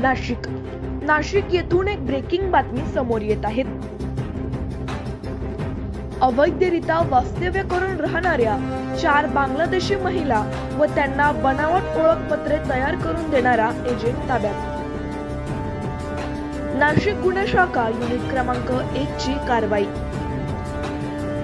नाशिक. नाशिक येथून एक ब्रेकिंग बातमी समोर येत आहे. अवैधरित्या वास्तव्य करून राहणाऱ्या चार बांगलादेशी महिला व त्यांना बनावट ओळखपत्रे तयार करून देणारा एजंट ताब्यात. नाशिक गुन्हे शाखा युनिट क्रमांक एक ची कारवाई.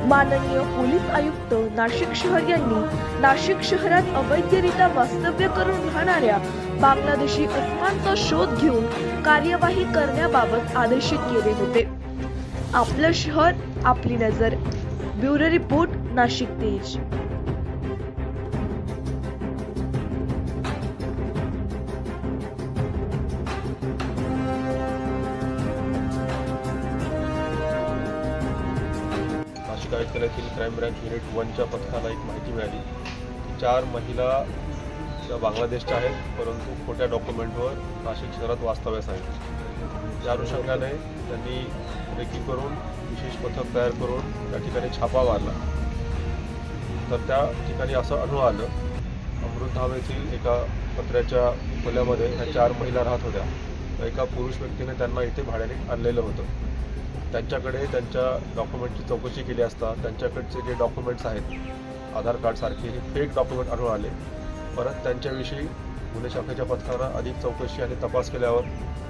माननीय पोलीस आयुक्त नाशिक शहर यांनी नाशिक शहरात अवैधरित्या वास्तव्य करून राहणाऱ्या बांगलादेशी अस्मांचा शोध घेऊन कार्यवाही करण्याबाबत आदेशित केले होते. आपलं शहर आपली नजर. Bureau report Nashik Tej. आयुक्तालयातील crime branch unit वनच्या पथकाला एक माहिती मिळाली. की चार महिला त्या बांगलादेशच्या आहेत परंतु खोट्या डॉक्युमेंटवर नाशिक शहरात वास्तव्यास आहेत त्या अनुषंगाने त्यांनी ब्रेकिंग करून विशेष पथक तयार करून त्या ठिकाणी छापा मारला. तर त्या ठिकाणी असं अनु आलं अमृतधाम येथील एका पत्र्याच्या खोल्यामध्ये ह्या चार महिला राहत होत्या. एका पुरुष व्यक्तीने त्यांना इथे भाड्याने आणलेलं होतं. त्यांच्याकडे त्यांच्या डॉक्युमेंटची चौकशी केली असता त्यांच्याकडचे जे डॉक्युमेंट्स आहेत आधार कार्डसारखे हे फेक डॉक्युमेंट आढळून आले. परत त्यांच्याविषयी गुन्हे शाखेच्या पथकानं अधिक चौकशी आणि तपास केल्यावर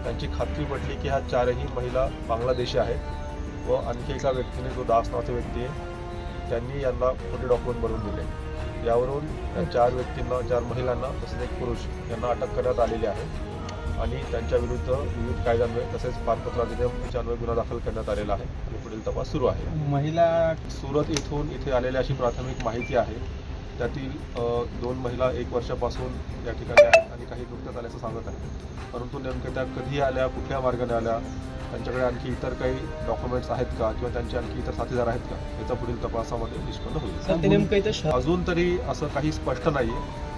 त्यांची खात्री पटली की ह्या चारही महिला बांगलादेशी आहेत व आणखी एका व्यक्तीने जो दास नावाचा व्यक्ती आहे त्यांनी यांना खोटे डॉक्युमेंट बनवून दिले. यावरून या चार व्यक्तींना चार महिलांना तसेच एक पुरुष यांना अटक करण्यात आलेली आहे. आणि त्यांच्या विरुद्ध विविध कायद्यान्वये तसेच पारपत्र अधिनियमच्या अन्वये गुन्हा दाखल करण्यात आलेला आहे आणि पुढील तपास सुरू आहे. महिला सुरत येथून इथे आलेली अशी प्राथमिक माहिती आहे. त्यातील दोन महिला एक वर्षापासून या ठिकाणी आहेत आणि काही नुकत्याच आल्याचं सांगत आहेत. परंतु नेमक्या त्या कधी आल्या कुठल्या मार्गाने आल्या त्यांच्याकडे आणखी इतर काही डॉक्युमेंट्स आहेत का किंवा त्यांचे आणखी इतर साथीदार आहेत का याचा पुढील तपासामध्ये निष्पन्न होईल. अजून तरी असं काही स्पष्ट नाही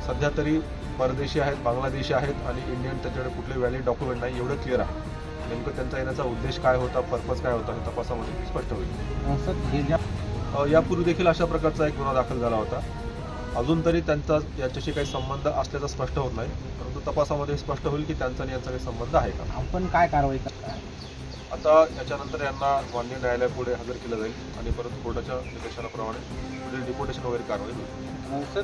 सध्या तरी परदेशी आहेत बांगलादेशी आहेत आणि इंडियन त्याच्याकडे कुठले व्हॅलिड डॉक्युमेंट नाही एवढं क्लिअर आहे. नेमकं त्यांचा येण्याचा उद्देश काय होता पर्पज काय होता हे तपासामध्ये स्पष्ट होईल. यापूर्वी देखील अशा प्रकारचा एक गुन्हा दाखल झाला होता. अजून तरी त्यांचा याच्याशी काही संबंध असल्याचा स्पष्ट होत नाही. परंतु तपासामध्ये स्पष्ट होईल की त्यांचा आणि यांचा काही संबंध आहे का? आपण काय कारवाई आता याच्यानंतर यांना मान्य न्यायालयापुढे हजर केलं जाईल आणि परत कोर्टाच्या निर्देशनाप्रमाणे पुढील डिपोटेशन वगैरे कारवाई होईल. सर?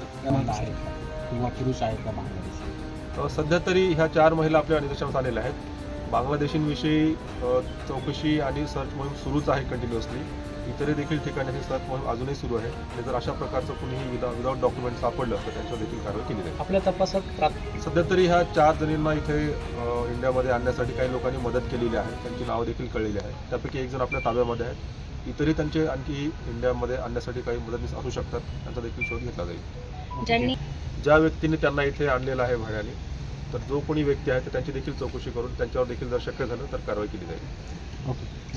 किंवा पुरुष आहेत का बांगलादेशी? सध्या तरी ह्या चार महिला आपल्या निदर्शनास आलेल्या आहेत. बांगलादेशींविषयी चौकशी आणि सर्च मोहीम सुरूच आहे कंटिन्युअसली इतरही देखील ठिकाणी ही सर्च मोहीम अजूनही सुरू आहे. आणि जर अशा प्रकारचं कुणीही विदा विदाऊट डॉक्युमेंट सापडलं तर त्यांच्यावर देखील कारवाई केली जाईल. आपल्या तपासात सध्या तरी ह्या चार जणींना इथे इंडियामध्ये आणण्यासाठी काही लोकांनी मदत केलेली आहे. त्यांची नावं देखील कळलेली आहेत. त्यापैकी एक जण आपल्या ताब्यामध्ये आहेत. इतरही त्यांचे आणखी इंडियामध्ये आणण्यासाठी काही मदतनीस असू शकतात. त्यांचा देखील शोध घेतला जाईल. ज्यांनी ज्या व्यक्तीने त्यांना इथे आणलेला आहे भाड्याने तर जो कोणी व्यक्ती आहे तर त्यांची देखील चौकशी करून त्यांच्यावर देखील जर शक्य झालं तर कारवाई केली जाईल. ओके.